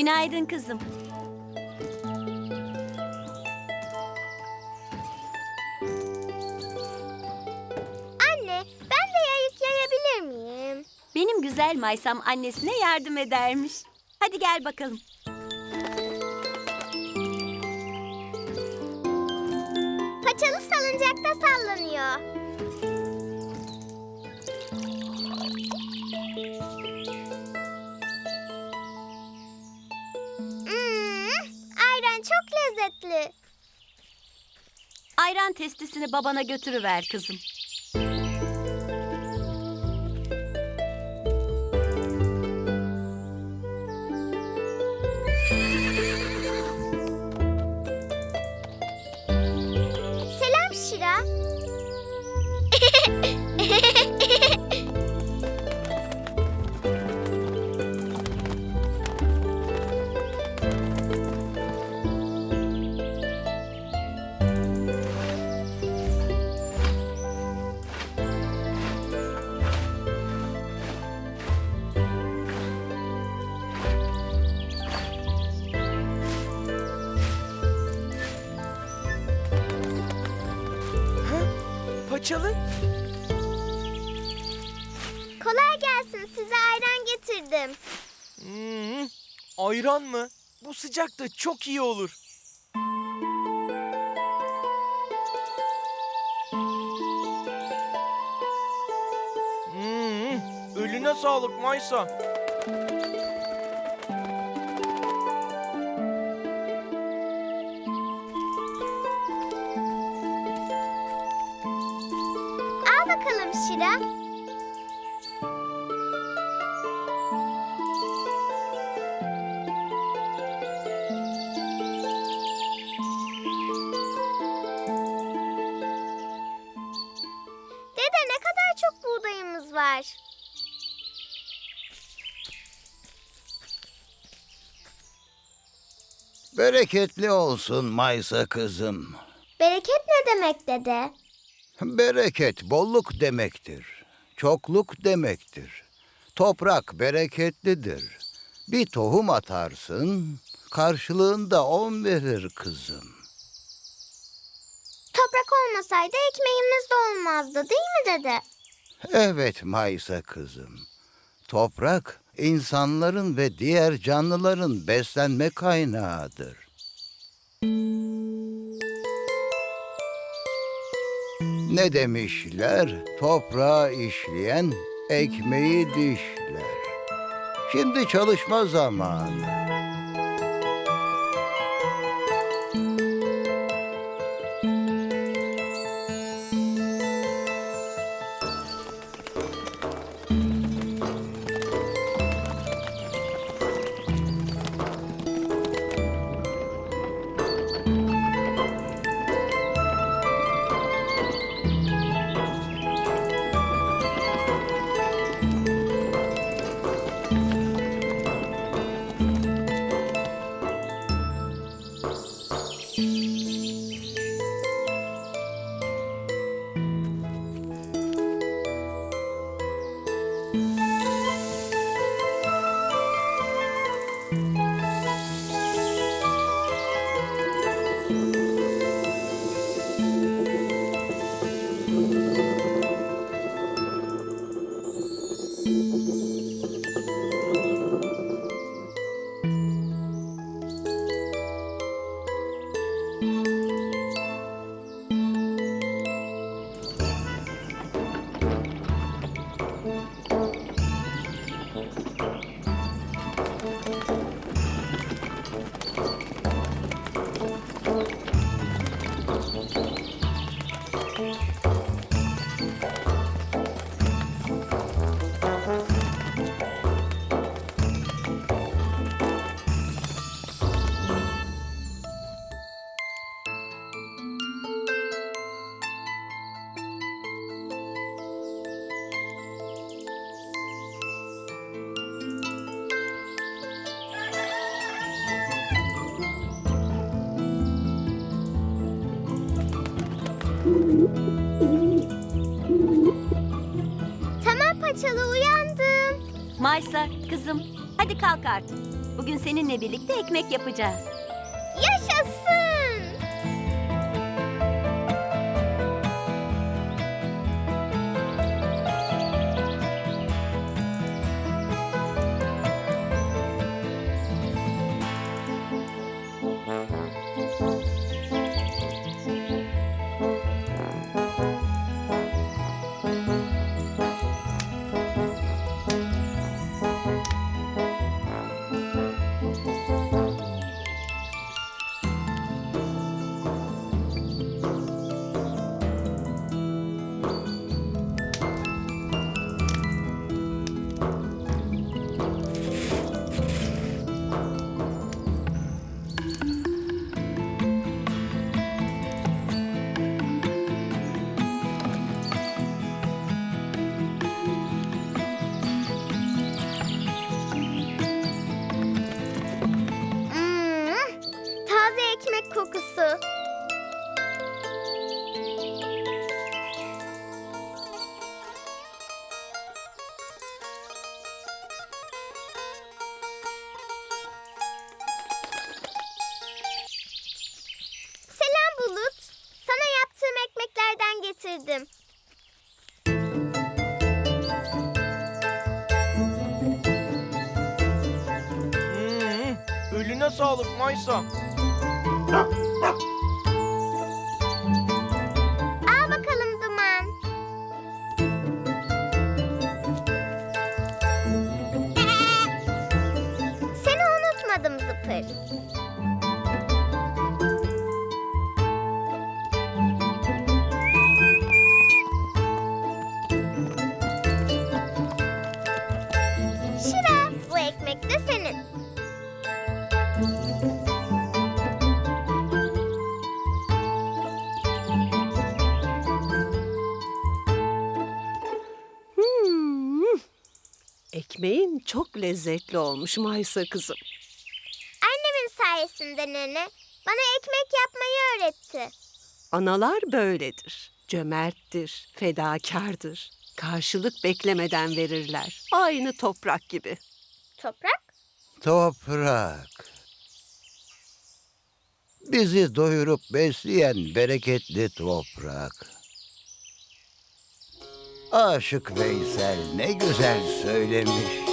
Günaydın kızım. Anne, ben de yayık yayabilir miyim? Benim güzel Maysam annesine yardım edermiş. Hadi gel bakalım. Paçalı salıncakta sallanıyor. Lezzetli. Ayran testisini babana götürüver kızım. Paçalı? Kolay gelsin. Size ayran getirdim. Hmm, ayran mı? Bu sıcakta çok iyi olur. Hmm, ölüne sağlık Maysa. Bereketli olsun Maysa kızım. Bereket ne demek dede? Bereket bolluk demektir. Çokluk demektir. Toprak bereketlidir. Bir tohum atarsın, karşılığında on verir kızım. Toprak olmasaydı ekmeğimiz de olmazdı değil mi dede? Evet Maysa kızım. Toprak insanların ve diğer canlıların beslenme kaynağıdır. Ne demişler? Toprağı işleyen ekmeği dişler. Şimdi çalışma zamanı. Maysa kızım hadi kalk artık. Bugün seninle birlikte ekmek yapacağız. Yaşasın. Ekmek kokusu. Getirdim. Hmm, ölüne sağlık Maysa. Al bakalım Duman. Seni unutmadım Zıpır. Ekmeğin çok lezzetli olmuş Maysa kızım. Annemin sayesinde nene. Bana ekmek yapmayı öğretti. Analar böyledir. Cömerttir, fedakardır. Karşılık beklemeden verirler. Aynı toprak gibi. Toprak? Toprak. Bizi doyurup besleyen bereketli toprak. Aşık Veysel ne güzel söylemiş.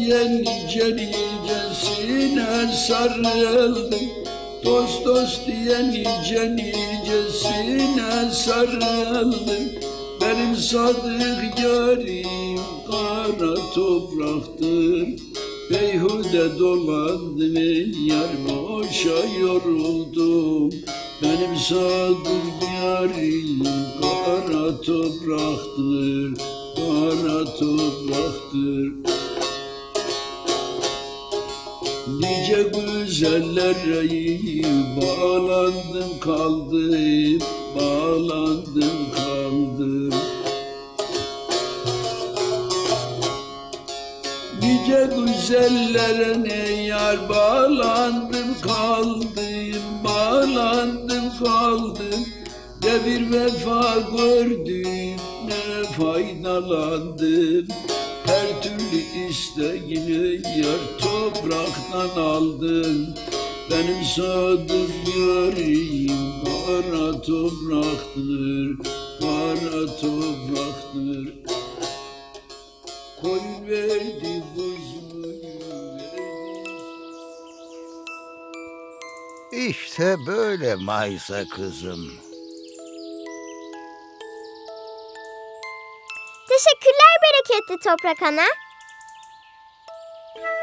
Diyen nice nicesine sarıldım. Dost dost diyen nice nicesine sarıldım. Benim sadık yarim kara topraktır. Beyhude dolandım ey boşa yoruldum. Benim sadık yarim kara topraktır Kara topraktır Nice güzellere bağlandım kaldım Bağlandım kaldım. Nice güzellere ne yar bağlandım kaldım Bağlandım kaldım. Ne bir vefa gördüm ne faydalandım isteğini yar topraktan aldım Benim sadık yarim kara topraktır Kara topraktır Koyun verdi verdi İşte böyle Maysa kızım. Teşekkürler bereketli toprak ana. Bye.